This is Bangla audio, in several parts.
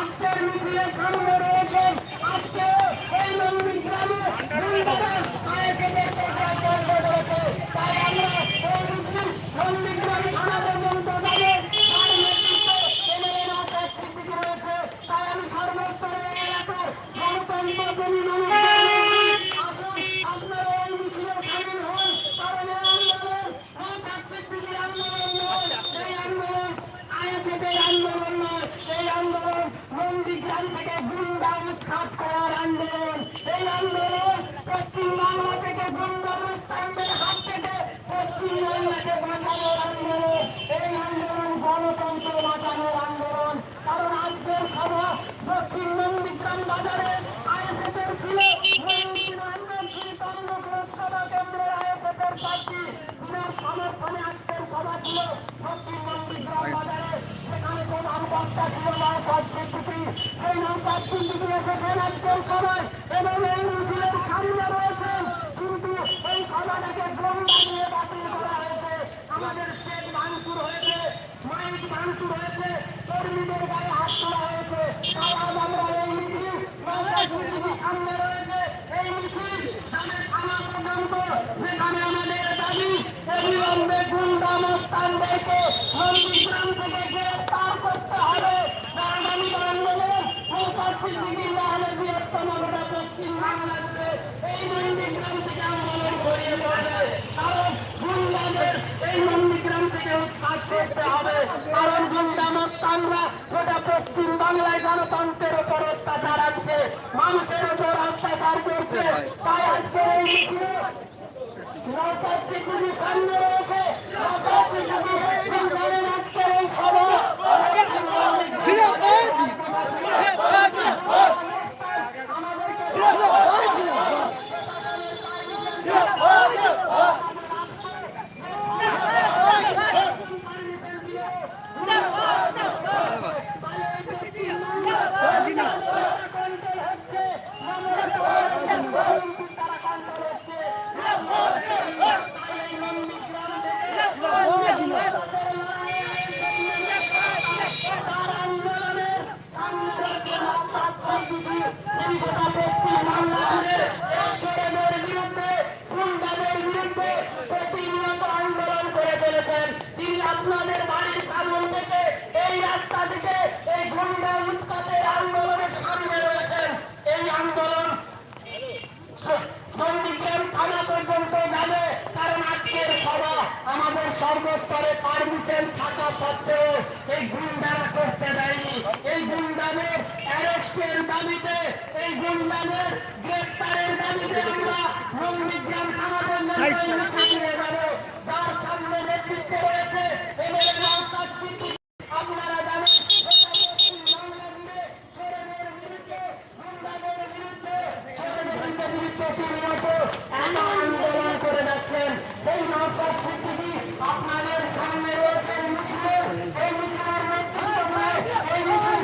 আজকের মিছিলে সামনে রয়েছেন এই নন্দী গ্রামে তাই আমি গণতন্ত্র প্রেমী মানুষদের আসুন আপনারা এই মিছিলে সামিল হন কারণ এই আন্দোলন নওশাদ সিদ্দিকীর আন্দোলন নয় এই আন্দোলন আইএসএফের আন্দোলন নয় এই আন্দোলন নন্দীগ্রাম থেকে গুন্ডা উৎখাত করার আন্দোলন এই আন্দোলন পশ্চিম বাংলা থেকে গুন্ডা মুস্তানদের হাত থেকে এই আন্দোলন গণতন্ত্র বাঁচানোর আন্দোলন কারণ আজকের সভা দক্ষিণ নন্দীগ্রাম বাজারে আইএসএফের ছিল লোকসভা কেন্দ্রের আইএসএফের প্রার্থী সমর্থনে আজকের সভা ছিল দক্ষিণ নন্দীগ্রাম বাজারে সেখানে প্রধান বক্তা ছিল নৌকার সিদ্দিকি সেই নৌকার সিদ্দিকি এসেছেন আজকের সভায়। এবং এই মিছিলের কিন্তু গঙ্গা বাতিল করা হয়েছে। আমাদের স্টেট ভাঙচুর হয়েছে, মাইক ভাঙচুর হয়েছে, কর্মীদের গায়ে হাত তোলা হয়েছে। আজ আমরা এই মিছিল রয়েছে। এই মিছিল মানে থানা পর্যন্ত যেখানে আমাদের দাবি, অবিলম্বে গুন্ডা মস্তানদেরকে নন্দীগ্রাম থেকে গ্রেফতার করতে হবে। আগামী আন্দোলন নৌসাদ সিদ্দিকি নাহলে বৃহত্তম পশ্চিম বাংলাদেশে এই নন্দীগ্রাম থেকে আন্দোলন ছড়িয়ে পড়বে কারণ গুন্ডাদের এই নন্দীগ্রাম থেকে উৎখাত করতে হবে কারণ মস্তানরা গোটা পশ্চিম বাংলায় গণতন্ত্রের উপর অত্যাচার আছে মানুষের উপর অত্যাচার করছে। তাই আজকে এই কন্ট্রোল হচ্ছে তারা কন্ট্রোল হচ্ছে তাই এই নন্দীগ্রাম তার আন্দোলনের সামনে রয়েছে নওশাদ সিদ্দিকী। তিনি গোটা পশ্চিম বাংলাদেশে এই ছেলেদের বিরুদ্ধে গুন্ডাদের বিরুদ্ধে প্রতিনিয়ত আন্দোলন করে চলেছেন তিনি আপনাদের বাড়ির সামনে থেকে এই রাস্তা থেকে এই গুন্ডা উৎপাতের আন্দোলনের সামনে রয়েছেন এই আন্দোলন নন্দীগ্রাম থানা পর্যন্ত যাবে কারণ আজকের সভা আমাদের সর্বস্তরে পারমিশন থাকা সত্ত্বেও এই গুন্ডারা করতে দেয়নি। এই গুন্ডাদের অ্যারেস্টের দাবিতে এই গুন্ডাদের গ্রেপ্তারের দাবিতে আমরা বিজ্ঞান থানা পর্যন্ত চালিয়ে যাব যার সামনে নেতৃত্বে রয়েছে এমএলএ নওশাদ সিদ্দিকী আপনারা জানেন গোটা পশ্চিম বাংলা জুড়ে চোরেদের বিরুদ্ধে গুন্ডাদের বিরুদ্ধে চোরেদের বিরুদ্ধে প্রতিনিয়ত একা আন্দোলন করে যাচ্ছেন সেই নওশাদ সিদ্দিকী আপনাদের সামনে রয়েছেন মিছিলে এই মিছিলের নেতৃত্ব করে এই মিছিল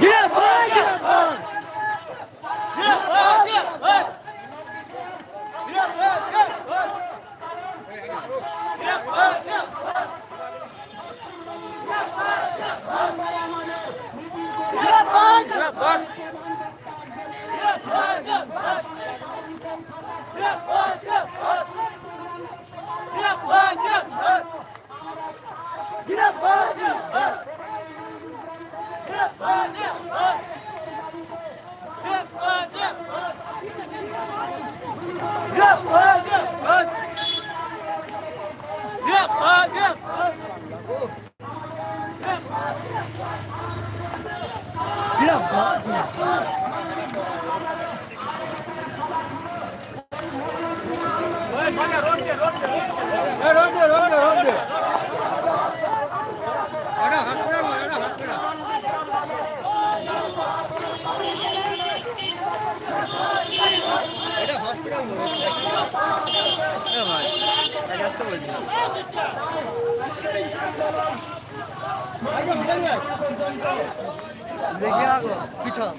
দেখে আগো পিছন।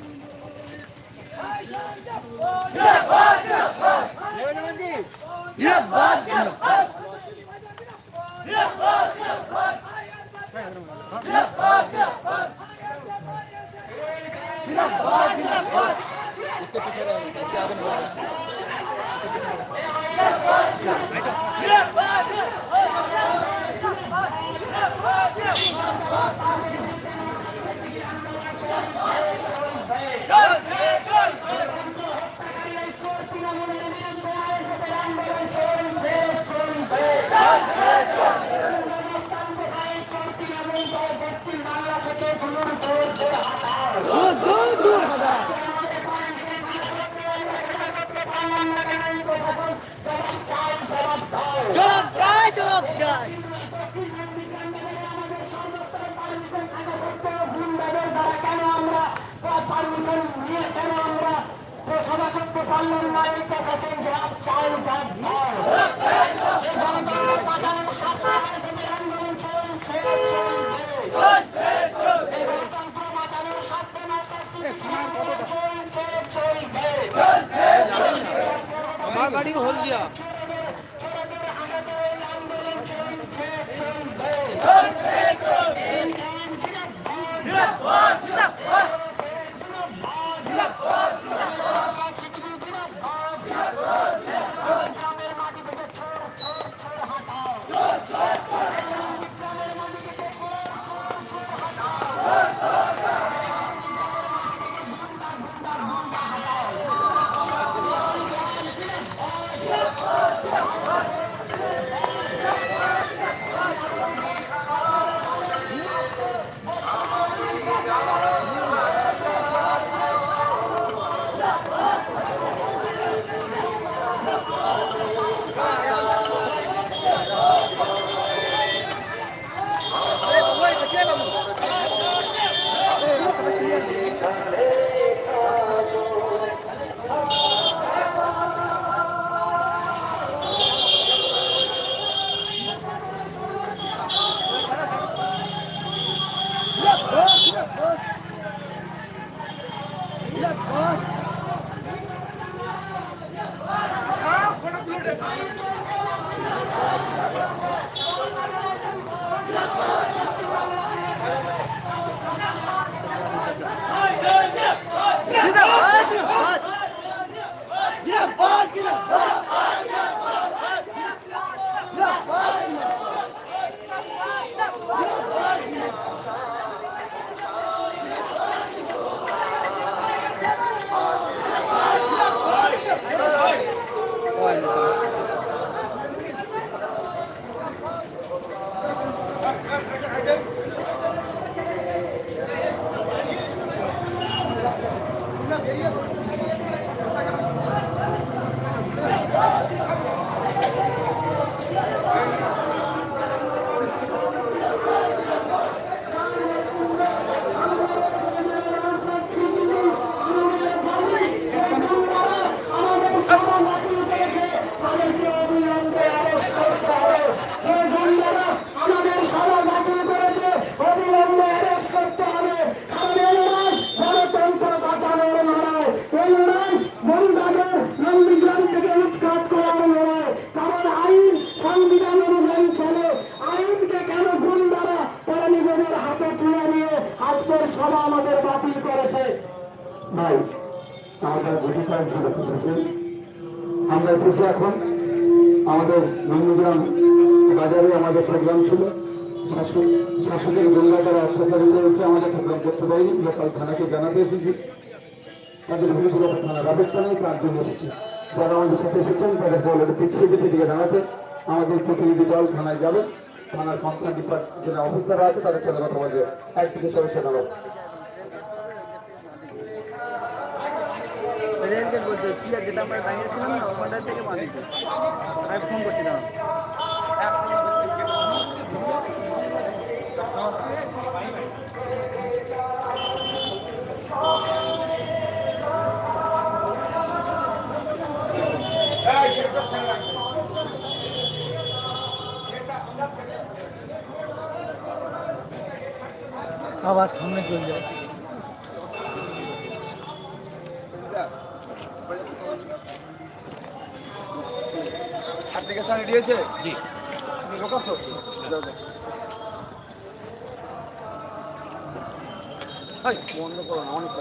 জিরাবাদ পশ্চিম হল হলদিয়া। I don't আমরা এসেছি এখন। আমাদের নন্দীগ্রাম বাজারে আমাদের প্রোগ্রাম ছিল। শাসক শাসকের গোল্লা দ্বারা অত্যাচারিত হয়েছে, আমাদের প্রোগ্রাম করতে পারিনি লোকাল থানাকে জানাতে এসেছি। তাদের বিরুদ্ধে থানা ব্যবস্থা তার জন্য এসেছি। যারা আমাদের সাথে এসেছেন, তাদের বলে পিছিয়ে দিতে দিকে জানাতে। আমাদের প্রতিনিধি দল থানায় যাবে। থানার কনসার্ন ডিপার্টমেন্ট যারা অফিসাররা আছে, তাদের সাথে কথা বলবে। এক থেকে সদস্য নেব কি যেটা আমরা বাইরে ছিলাম না, ওখানটা থেকে বানিয়েছে আমি ফোন করছিলাম আবার সামনে চলে যায় অ্যাপ্লিকেশন হয়েছে জি। হাই, বন্ধ করো না অনেক